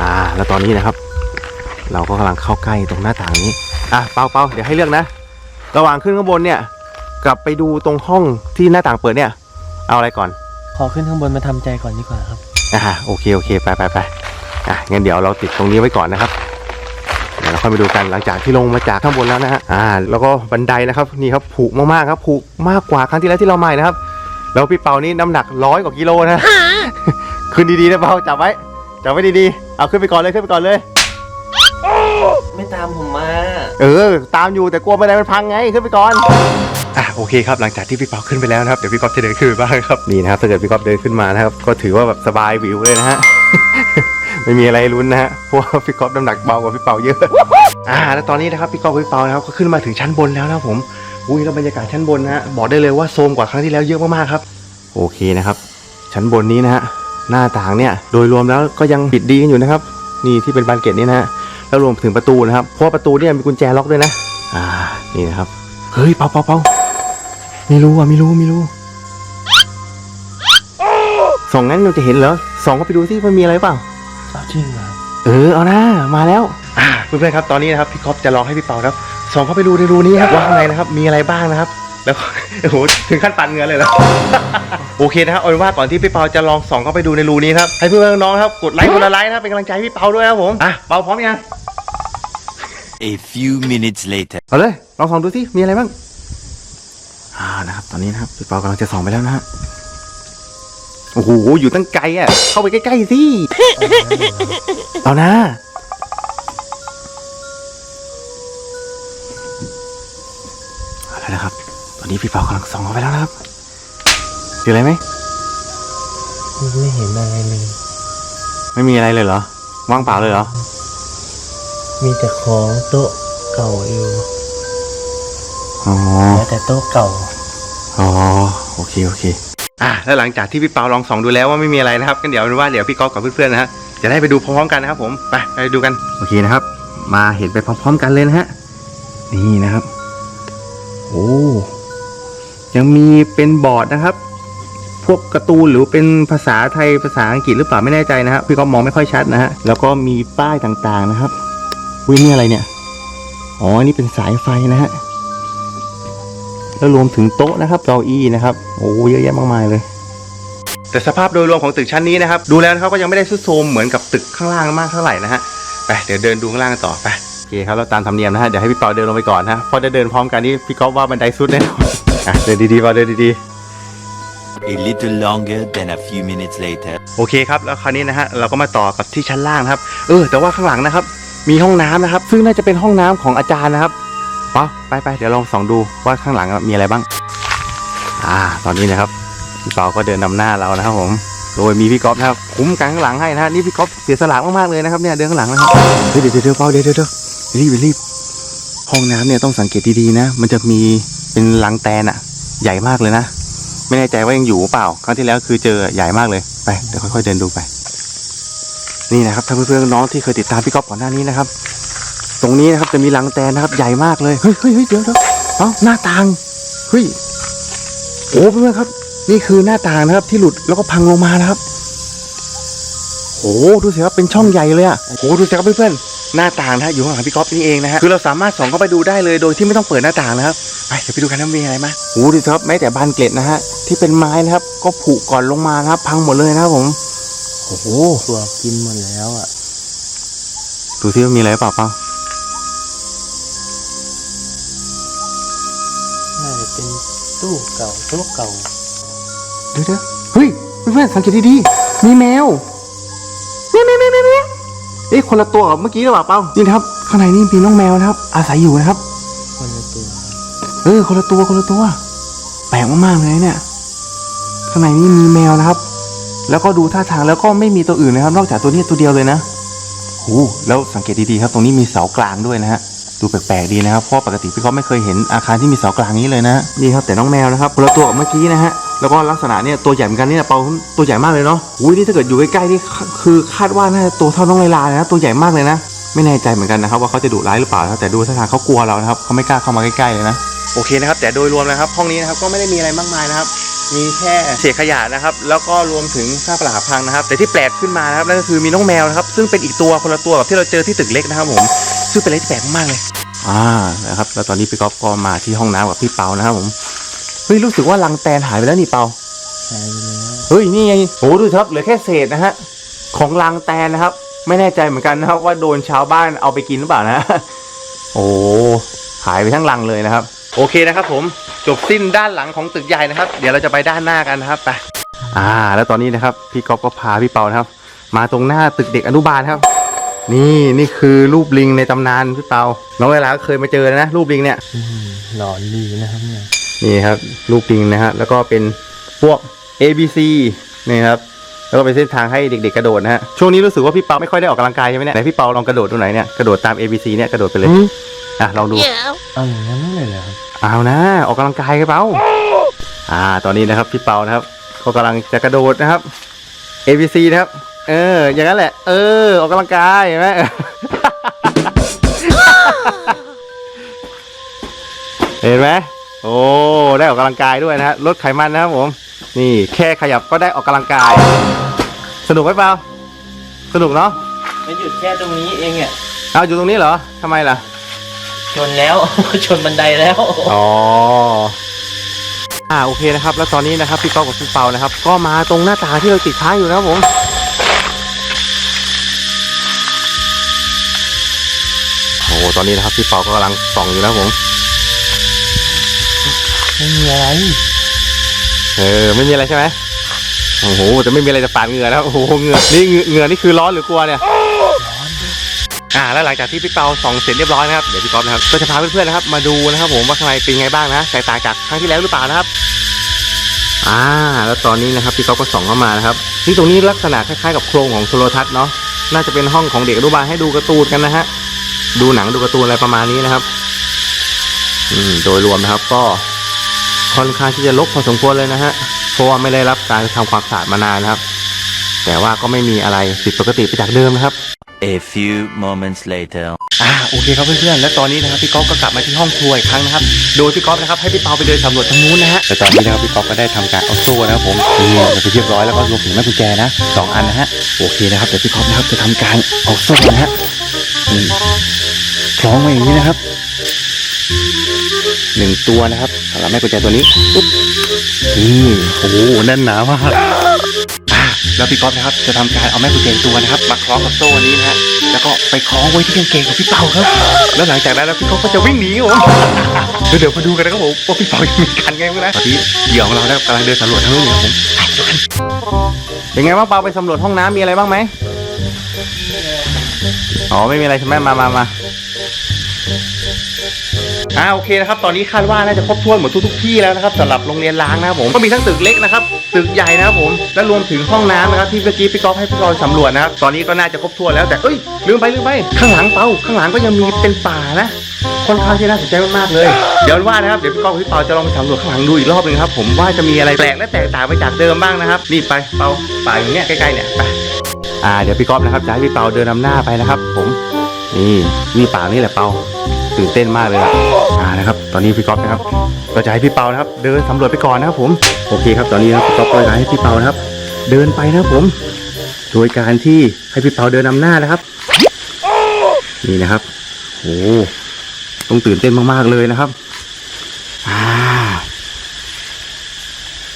อ่า แล้วตอนนี้นะครับ เราก็กำลังเข้าใกล้ตรงหน้าต่างนี้ อะเปาเปาเดี๋ยวให้เลือกนะ ระหว่างขึ้นข้างบนเนี่ย กลับไปดูตรงห้องที่หน้าต่างเปิดเนี่ย เอาอะไรก่อน ขอขึ้นข้างบนมาทำใจก่อนดีกว่าครับ อ่าโอเคโอเคไปไปไปอะงั้นเดี๋ยวเราติดตรงนี้ไว้ก่อนนะครับเดี๋ยวเราค่อยไปดูกันหลังจากที่ลงมาจากข้างบนแล้วนะฮะอ่า แล้วก็บันไดนะครับนี่ครับผุมากๆครับผุมากกว่าครั้งที่แล้วที่เราใหม่นะครับ แล้วพี่เปานี่น้ำหนักร้อยกว่ากิโลนะ ขึ้นดีๆนะเปาจับไว้ จับไว้ดีๆ เอาขึ้นไปก่อนเลยขึ้นไปก่อนเลย ไม่ตามผมมา เออ ตามอยู่แต่กลัวบันไดมันพังไงขึ้นไปก่อน อะโอเคครับหลังจากที่พี่เปาขึ้นไปแล้วนะครับเดี๋ยวพี่ก๊อฟจะเดินขึ้นไปบ้างครับนี่นะครับถ้าเกิดพี่ก๊อฟเดินขึ้นมานะครับก็ถือว่าแบบสบายวิวเลยนะฮะ ไม่มีอะไรให้ลุ้นนะฮะเพราะว่าพี่ก๊อฟน้ำหนักเบากว่าพี่เปาเยอะ อ่าแล้วตอนนี้นะครับพี่ก๊อฟกับพี่เปานะครับก็ขึ้นมาถึงชั้นบนแล้วนะครับผมอุ้ยแล้วบรรยากาศชั้นบนนะฮะบอกได้เลยว่าโซมกว่าครั้งที่แล้วเยอะมากๆครับ โอเคนะครับ ชั้นบนนี้นะฮะ หน้าต่างเนี่ยโดยรวมแล้วก็ยังปิดดีกันอยู่นะครับ นี่ที่เป็นบานเกล็ดนี่นะฮะแล้วรวมถึงประตูนะครับ เพราะว่าประตูเนี่ยมีกุญแจล็อกด้วยนะ อ่านี่นะครับเฮ้ยเปาเปาเปาไม่รู้อะไม่รู้ไม่รู้ส่องงั้นเราจะเห็นเหรอส่องเข้าไปดูที่มันมีอะไรเปล่าเอาจริงเหรอครับเออเอานะมาแล้วอ่าเพื่อนๆครับตอนนี้นะครับพี่ก๊อฟจะลองให้พี่เปาครับส่องเข้าไปดูในรูนี้ครับว่าข้างในนะครับมีอะไรบ้างนะครับ แล้วก็โอ้โหถึงขั้นปันเงินเลยเหรอโอเคนะครับเอาเป็นว่าก่อนที่พี่เปาจะลองส่องเข้าไปดูในรูนี้ครับให้เพื่อนๆน้องๆครับกดไลค์กดละไลค์นะครับเป็นกำลังใจให้พี่เปาด้วยนะครับผมอะเปาพร้อมยัง A few minutes later. เอาเลยลองส่องดูสิมีอะไรบ้างอ่านะครับ ตอนนี้นะครับพี่เปากำลังจะส่องไปแล้วนะฮะโอ้โหอยู่ตั้งไกลอะ เข้าไปใกล้ๆสิเอานะเอาแล้วนะครับ ตอนนี้พี่เปากำลังส่องเข้าไปแล้วนะครับเจออะไรไหมไม่เห็นอะไรเลยไม่มีอะไรเลยเหรอ ว่างเปล่าเลยเหรอ มีแต่ของโต๊ะเก่าอยู่อ๋อแล้วแต่โต๊ะเก่าอ๋อโอเคโอเคอะแล้วหลังจากที่พี่เปาลองส่องดูแล้วว่าไม่มีอะไรนะครับกันเดี๋ยวเป็นว่าเดี๋ยวพี่ก๊อฟกับเพื่อนๆนะฮะจะได้ไปดูพร้อมๆกันนะครับ ผมไปไปดูกันโอเคนะครับ มาเห็นไปพร้อม ๆ กันเลยนะฮะนี่นะครับ โอ้ ยังมีเป็นบอร์ดนะครับ พวกการ์ตูนหรือเป็นภาษาไทยภาษาอังกฤษหรือเปล่าไม่แน่ใจนะครับพี่ก็มองไม่ค่อยชัดนะฮะแล้วก็มีป้ายต่างๆนะครับอุ้ยนี่อะไรเนี่ยอ๋อนี่เป็นสายไฟนะฮะแล้วรวมถึงโต๊ะนะครับเก้าอี้นะครับโอ้เยอะแยะมากมายเลย แต่สภาพโดยรวมของตึกชั้นนี้นะครับ ดูแล้วนะครับก็ยังไม่ได้ทรุดโทมเหมือนกับตึกข้างล่างมากเท่าไหร่นะฮะไปเดี๋ยวเดินดูข้างล่างต่อไปโอเคครับเราตามธรรมเนียมนะฮะเดี๋ยวให้พี่เปาเดินลงไปก่อนนะเพราะจะเดินพร้อมกันนี่พี่ก๊อฟว่าบันไดสุดแน่นอน อะเดินดีๆเปาเดินดี A little longer than a few minutes later. ๆโอเคครับ แล้วคราวนี้นะฮะเราก็มาต่อกับที่ชั้นล่างนะครับ เออ แต่ว่าข้างหลังนะครับ มีห้องน้ำนะครับ ซึ่งน่าจะเป็นห้องน้ำของอาจารย์นะครับเปาไปไปๆเดี๋ยวลองส่องดูว่าข้างหลังมีอะไรบ้าง อ่า ตอนนี้นะครับพี่เปาก็เดินนำหน้าเรานะครับผม โดยมีพี่ก๊อฟนะครับคุ้มกันข้างหลังให้นะฮะนี่พี่ก๊อฟเสียสละมากๆเลยนะครับเนี่ยเดินข้างหลังนะครับเดี๋ยวเดี๋ยวเดี๋ยวเปาเดี๋ยวเดี๋ยวเดี๋ยวรีบรีบห้องน้ำเนี่ยต้องสังเกตดีๆนะ มันจะมี เป็นลังแตนอะใหญ่มากเลยนะ ไม่แน่ใจว่ายังอยู่เปล่า ครั้งที่แล้วคือเจอใหญ่มากเลยไปเดี๋ยวค่อยๆเดินดูไป นี่นะครับถ้าเพื่อนๆน้องที่เคยติดตามพี่ก๊อฟก่อนหน้านี้นะครับ ตรงนี้นะครับจะมีลังแตนนะครับ ใหญ่มากเลยเฮ้ยเฮ้ยเฮ้ยเดี๋ยวเดี๋ยวเอ้าหน้าต่างเฮ้ยโอ้เพื่อนๆครับ นี่คือหน้าต่างนะครับ ที่หลุดแล้วก็พังลงมานะครับโอ้ดูสิครับเป็นช่องใหญ่เลยอะโอ้ดูสิครับเพื่อนๆ หน้าต่างนะฮะอยู่ข้างหลังพี่ก๊อฟนี่เองนะฮะคือเราสามารถส่องเข้าไปดูได้เลยโดยที่ไม่ต้องเปิดหน้าต่างนะครับไปเดี๋ยวไปดูกันว่ามีอะไรมาโอ้ดูสิครับแม้แต่บานเกล็ดนะฮะที่เป็นไม้นะครับ ก็ผุก่อนลงมานะครับ พังหมดเลยนะครับผมโอ้โหตัวกินหมดแล้วอะดูสิว่ามีอะไรเปล่าเปล่าน่าจะเป็นตู้เก่าโต๊ะเก่าเดี๋ยวเดี๋ยวเฮ้ยเพื่อนๆสังเกตดีๆมีแมว เอ๊ะคนละตัวกับเมื่อกี้หรือเปล่าเปล่านี่นะครับ ข้างในนี่มีน้องแมวนะครับ อาศัยอยู่นะครับ คนละตัว เออ คนละตัวคนละตัว แปลกมากๆเลยเนี่ย ข้างในนี่มีแมวนะครับ แล้วก็ดูท่าทางแล้วก็ไม่มีตัวอื่นนะครับ นอกจากตัวนี้ตัวเดียวเลยนะโอ้แล้วสังเกตดีๆครับ ตรงนี้มีเสากลางด้วยนะฮะดูแปลกๆดีนะครับเพราะปกติพี่เขาไม่เคยเห็นอาคารที่มีเสากลางนี้เลยนะนี่ครับแต่น้องแมวนะครับคนละตัวกับเมื่อกี้นะฮะ แล้วก็ลักษณะเนี่ยตัวใหญ่เหมือนกันเนี่ยเปาตัวใหญ่มากเลยเนาะอุ้ยนี่ถ้าเกิดอยู่ใกล้ๆนี่คือคาดว่าน่าจะตัวเท่าน้องไลลาเลยนะตัวใหญ่มากเลยนะ ไม่แน่ใจเหมือนกันนะครับว่าเขาจะดุร้ายหรือเปล่านะครับแต่ดูท่าทางเขากลัวเรานะครับเขาไม่กล้าเข้ามาใกล้ๆเลยนะโอเคนะครับแต่โดยรวมนะครับห้องนี้นะครับก็ไม่ได้มีอะไรมากมายนะครับมีแค่เศษขยะนะครับ แล้วก็รวมถึงซากปรักหักพังนะครับ แต่ที่แปลกขึ้นมานะครับนั่นก็คือมีน้องแมวนะครับ ซึ่งเป็นอีกตัวคนละตัวกับที่เราเจอที่ตึกเล็กนะครับผมซึ่งเป็นอะไรที่แปลกมากเลย อ่านะครับแล้วตอนนี้พี่ก๊อฟก็มาที่ห้องน้ำกับพี่เปานะครับผม เฮ้ยรู้สึกว่าลังแตนหายไปแล้วนี่เปาหายไปแล้วเฮ้ยนี่ไงโหดูสิครับเหลือแค่เศษนะฮะของลังแตนนะครับ ไม่แน่ใจเหมือนกันนะครับว่าโดนชาวบ้านเอาไปกินหรือเปล่านะ โอ้หายไปทั้งลังเลยนะครับ โอเคนะครับ ผมจบสิ้นด้านหลังของตึกใหญ่นะครับ เดี๋ยวเราจะไปด้านหน้ากันนะครับไปอ่า แล้วตอนนี้นะครับ พี่ก๊อฟก็พาพี่เปานะครับ มาตรงหน้าตึกเด็กอนุบาลครับ นี่นี่คือรูปลิงในตำนานพี่เปาน้องเวลาก็เคยมาเจอนะรูปลิงเนี่ยอืมหลอนดีนะครับเนี่ย นี่ครับ ลูกปิงนะฮะแล้วก็เป็นพวก A B C นี่ครับแล้วก็เป็นเส้นทางให้เด็กๆกระโดดนะฮะช่วงนี้รู้สึกว่าพี่เปาไม่ค่อยได้ออกกำลังกายใช่ไหมเนี่ยไหนพี่เปาลองกระโดดดูหน่อยเนี่ยกระโดดตาม A B C เนี่ยกระโดดไปเลยอะลองดูเอาอย่างนั้นเลยเหรอครับเอานะออกกำลังกายกันเปาอ่า ตอนนี้นะครับพี่เปานะครับก็กำลังจะกระโดดนะครับ A B C นะครับเออ อย่างนั้นแหละ เออ ออกกำลังกายเห็นไหมเห็นไหม โอ้ได้ออกกำลังกายด้วยนะฮะลดไขมันนะครับผม นี่แค่ขยับก็ได้ออกกำลังกาย สนุกไหมเปล่าสนุกเนาะไม่หยุดแค่ตรงนี้เองอะเอาอยู่ตรงนี้เหรอทำไมล่ะ ชนแล้ว ชนบันไดแล้วอ๋ออ่าโอเคนะครับ แล้วตอนนี้นะครับพี่ก๊อฟกับพี่เปานะครับ ก็มาตรงหน้าตางที่เราติดค้างอยู่นะครับผมโอ้โหตอนนี้นะครับพี่เปาก็กำลังส่องอยู่นะครับผม ไม่มีอะไร เออ ไม่มีอะไรใช่ไหมโอ้โหแต่ไม่มีอะไรจะปาดเหงื่อแล้วโอ้โหเหงื่อนี่เหงื่อเหงื่อนี่คือร้อนหรือกลัวเนี่ยอ่าแล้วหลังจากที่พี่เปาส่องเสร็จเรียบร้อยนะครับเดี๋ยวพี่ก๊อฟนะครับก็จะพาเพื่อนๆนะครับ มาดูนะครับผมว่าข้างในเป็นไงบ้างนะแตกต่างจากครั้งที่แล้วหรือเปล่านะครับ อ่า แล้วตอนนี้นะครับพี่ก๊อฟก็ส่องเข้ามานะครับนี่ตรงนี้ลักษณะคล้ายๆกับโครงของโทรทัศน์เนาะน่าจะเป็นห้องของเด็กอนุบาลให้ดูการ์ตูนกันนะฮะดูหนังดูการ์ตูนอะไรประมาณนี้นะครับ อืมโดยรวมนะครับ ก็ ค่อนข้างที่จะลกพอสมควรเลยนะฮะเพราะว่าไม่ได้รับการทำความสะอาดมานานนะครับ แต่ว่าก็ไม่มีอะไรผิดปกติไปจากเดิมนะครับ A few moments later. อ่าโอเคครับเพื่อนๆ และตอนนี้นะครับพี่ก๊อฟก็กลับมาที่ห้องครัวอีกครั้งนะครับ โดยพี่ก๊อฟนะครับให้พี่เปาไปเดินสำรวจทางนู้นนะฮะแต่ตอนนี้นะครับพี่ก๊อฟก็ได้ทำการเอาโซ่นะครับผมนี่ไปเรียบร้อยแล้วก็รวมถึงแม่กุญแจนะสองอันนะฮะโอเคนะครับเดี๋ยวพี่ก๊อฟนะครับจะทำการเอาโซ่นะฮะนี่คล้องไว้อย่างนี้นะครับ หนึ่งตัวนะครับสำหรับแม่กุญแจตัวนี้ปุ๊บนี่โอ้โหแน่นหนามากอะแล้วพี่ก๊อฟนะครับจะทำการเอาแม่กุญแจตัวนะครับ มาคล้องกับโซ่นี้นะฮะแล้วก็ไปคล้องไว้ที่กางเกงของพี่เปาครับ แล้วหลังจากนั้นแล้วพี่ก๊อฟก็จะวิ่งหนีครับผมเดี๋ยวเดี๋ยวมาดูกันนะครับผมว่าพี่เปาจะมีการไงบ้างนะตอนนี้เหยื่อของเราเนี่ยกำลังเดินสำรวจทางนู้นอยู่ครับผมไปดูกันเป็นไงบ้างเปาไปสำรวจห้องน้ำมีอะไรบ้างไหมอ๋อไม่มีอะไรใช่ไหมมามามา อ่าโอเคนะครับตอนนี้คาดว่าน่าจะครบถ้วนหมดทุกๆที่แล้วนะครับสำหรับโรงเรียนล้างนะครับผมก็มีทั้งตึกเล็กนะครับตึกใหญ่นะครับผมและรวมถึงห้องน้ำนะครับที่เมื่อกี้พี่ก๊อฟให้พี่เราสำรวจนะครับตอนนี้ก็น่าจะครบถ้วนแล้วแต่เอ้ยลืมไปลืมไปข้างหลังเปาข้างหลังก็ยังมีเป็นป่านะค่อนข้างที่น่าสนใจมากๆเลย เดี๋ยวว่านะครับเดี๋ยวพี่ก้องพี่เปาจะลองไปสำรวจข้างหลังดูอีกรอบหนึงครับผมว่าจะมีอะไรแปลกและแตกต่างไปจากเดิมบ้างนะครับนี่ไปเปาป่าอย่างเนี้ยใกล้ๆเนี่ยไปอ่าเดี๋ยวพี่ก๊อฟนะครับจะให้พี่เปาเดินนำหน้าไปนะครับ ผมนี่นี่ป่านี่แหละเปา ตื่นเต้นมากเลยล่ะอ่านะครับ ตอนนี้พี่ก๊อฟนะครับ ก็จะให้พี่เปานะครับ เดินสำรวจไปก่อนนะครับ ผมโอเคครับ ตอนนี้นะครับพี่ก๊อฟก็จะให้พี่เปานะครับ เดินไปนะครับผม โดยการที่ให้พี่เปาเดินนำหน้านะครับ นี่นะครับโอ้ต้องตื่นเต้นมากๆเลยนะครับอ่า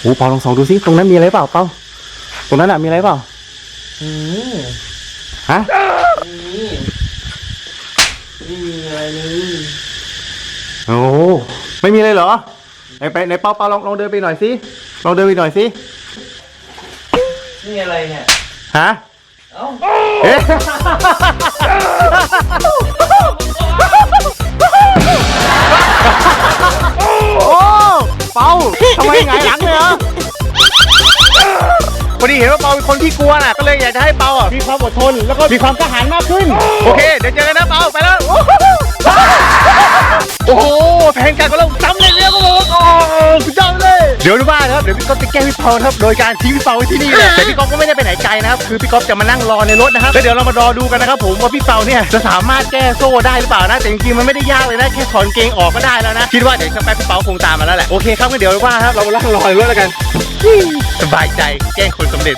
โอ้เปาลองส่องดูสิตรงนั้นมีอะไรเปล่าเปาตรงนั้นอะมีอะไรเปล่าอืมฮะ นี่ไม่มีอะไรเลย โอ้ ไม่มีเลยเหรอไหนไปไหนเปาเปาลองลองเดินไปหน่อยสิลองเดินไปหน่อยสินี่อะไรเนี่ยฮะเอ้าเอ๊ะโอ้เปาทำไมหงายหลังเลยเหรอพอดีเห็นว่าเปาเป็นคนที่กลัวน่ะก็เลยอยากจะให้เปาอะมีความอดทนแล้วก็มีความกล้าหาญมากขึ้น โอเค เดี๋ยวเจอกันนะเปาไปแล้ว โอ้โหแผนการของเราสำเร็จแล้วครับผมโอ้สุดยอดเลยเดี๋ยวดูบ้างนะครับเดี๋ยวพี่ก๊อฟจะแกล้งพี่เปานะครับโดยการทิ้งพี่เปาไว้ที่นี่เลยแต่พี่ก๊อฟก็ไม่ได้ไปไหนไกลนะครับคือพี่ก๊อฟจะมานั่งรอในรถนะครับแล้วเดี๋ยวเรามารอดูกันนะครับผมว่าพี่เปาเนี่ยจะสามารถแก้โซ่ได้หรือเปล่านะแต่จริงๆมันไม่ได้ยากเลยนะแค่ถอนเกงออกก็ได้แล้วนะคิดว่าเดี๋ยวสักแป๊บพี่เปาคงตามมาแล้วแหละโอเคครับงั้นเดี๋ยวว่าครับเรามานั่งรอในรถแล้วกัน สบายใจแกล้งคนสำเร็จ